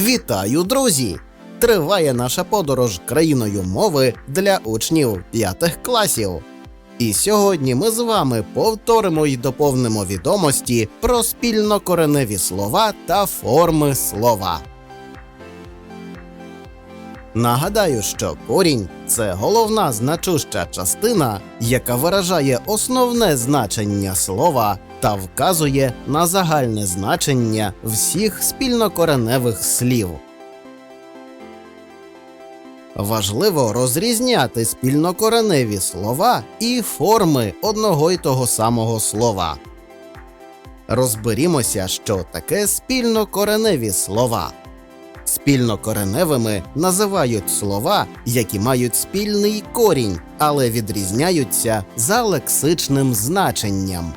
Вітаю, друзі! Триває наша подорож країною мови для учнів п'ятих класів. І сьогодні ми з вами повторимо й доповнимо відомості про спільнокореневі слова та форми слова. Нагадаю, що корінь це головна значуща частина, яка виражає основне значення слова та вказує на загальне значення всіх спільнокореневих слів. Важливо розрізняти спільнокореневі слова і форми одного й того самого слова. Розберімося, що таке спільнокореневі слова. Спільнокореневими називають слова, які мають спільний корінь, але відрізняються за лексичним значенням.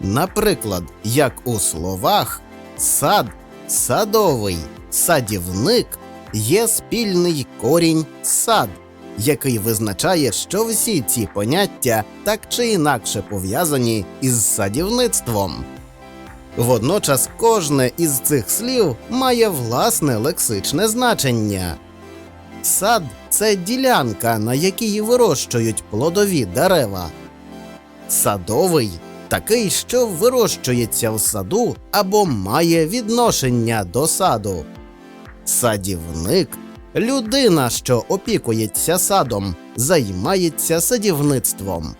Наприклад, як у словах сад, садовий, садівник є спільний корінь сад, який визначає, що всі ці поняття так чи інакше пов'язані із садівництвом. Водночас кожне із цих слів має власне лексичне значення. Сад це ділянка, на якій вирощують плодові дерева. Садовий такий, що вирощується в саду або має відношення до саду. Садівник людина, що опікується садом, займається садівництвом.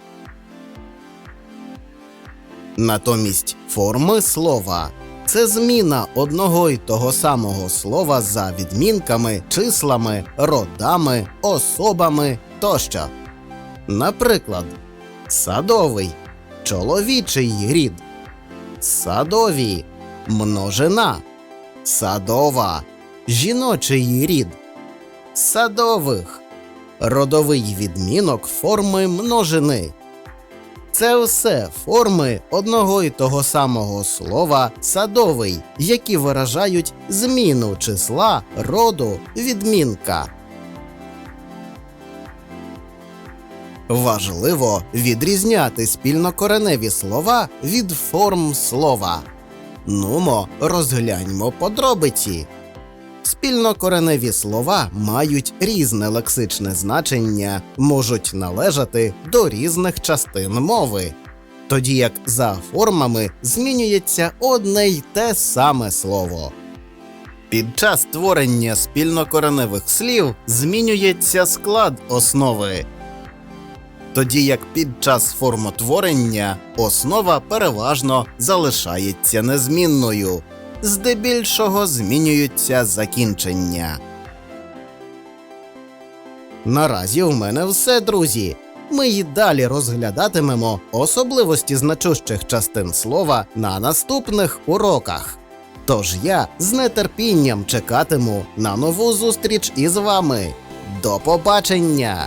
Натомість форми слова це зміна одного й того самого слова за відмінками, числами, родами, особами тощо. Наприклад, садовий чоловічий рід, садові множина, садова жіночий рід, садових родовий відмінок форми множини. Це все форми одного й того самого слова садовий, які виражають зміну числа роду відмінка. Важливо відрізняти спільнокореневі слова від форм слова. Нумо, розгляньмо подробиці. Спільнокореневі слова мають різне лексичне значення, можуть належати до різних частин мови, тоді як за формами змінюється одне й те саме слово. Під час створення спільнокореневих слів змінюється склад основи, тоді як під час формотворення основа переважно залишається незмінною здебільшого змінюються закінчення. Наразі у мене все, друзі. Ми й далі розглядатимемо особливості значущих частин слова на наступних уроках. Тож я з нетерпінням чекатиму на нову зустріч із вами. До побачення!